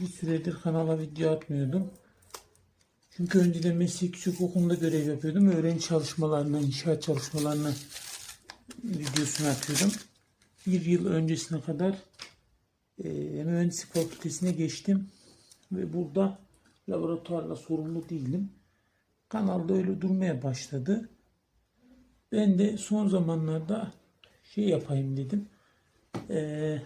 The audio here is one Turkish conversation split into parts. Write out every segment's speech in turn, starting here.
bir süredir kanala video atmıyordum. Çünkü önceden meslek yüksek okulunda görev yapıyordum. Öğrenci çalışmalarına, inşaat çalışmalarına videosunu atıyordum. Bir yıl öncesine kadar e, mühendislik fakültesine geçtim. Ve burada laboratuvarla sorumlu değilim. Kanalda öyle durmaya başladı. Ben de son zamanlarda şey yapayım dedim. Eee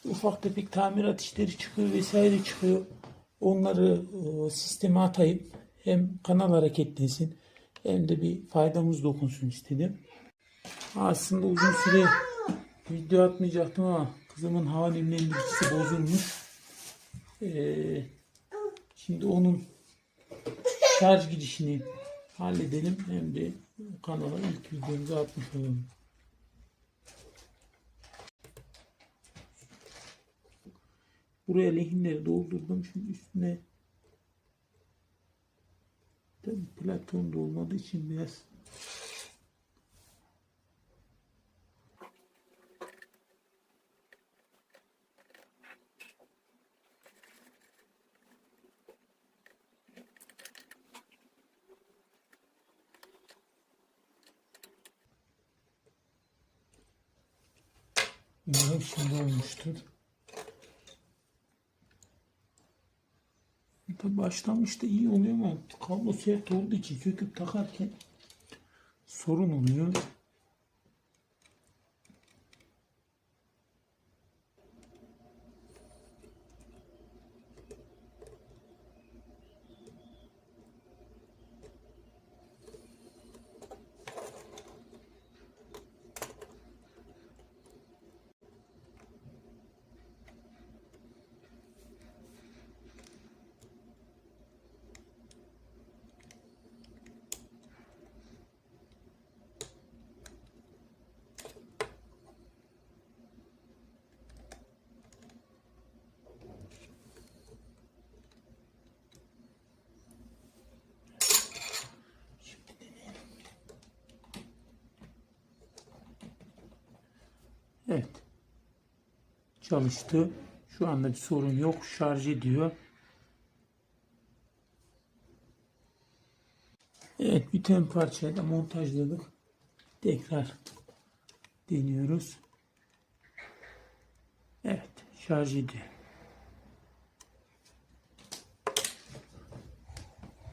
işte ufak tefek tamirat işleri çıkıyor vesaire çıkıyor. Onları e, sisteme atayım. Hem kanal hareketlensin hem de bir faydamız dokunsun istedim. Aslında uzun süre video atmayacaktım ama kızımın hava nemlendiricisi bozulmuş. Ee, şimdi onun şarj girişini halledelim hem de kanala ilk videomuzu atmış olalım. Buraya lehinleri doldurdum. Şimdi üstüne tabii platon da olmadığı için biraz Umarım şimdi olmuştur. Tabi başlangıçta iyi oluyor ama kablo sert olduğu için söküp takarken sorun oluyor. Evet. Çalıştı. Şu anda bir sorun yok. Şarj ediyor. Evet. Bütün parçayı da montajladık. Tekrar deniyoruz. Evet. Şarj ediyor.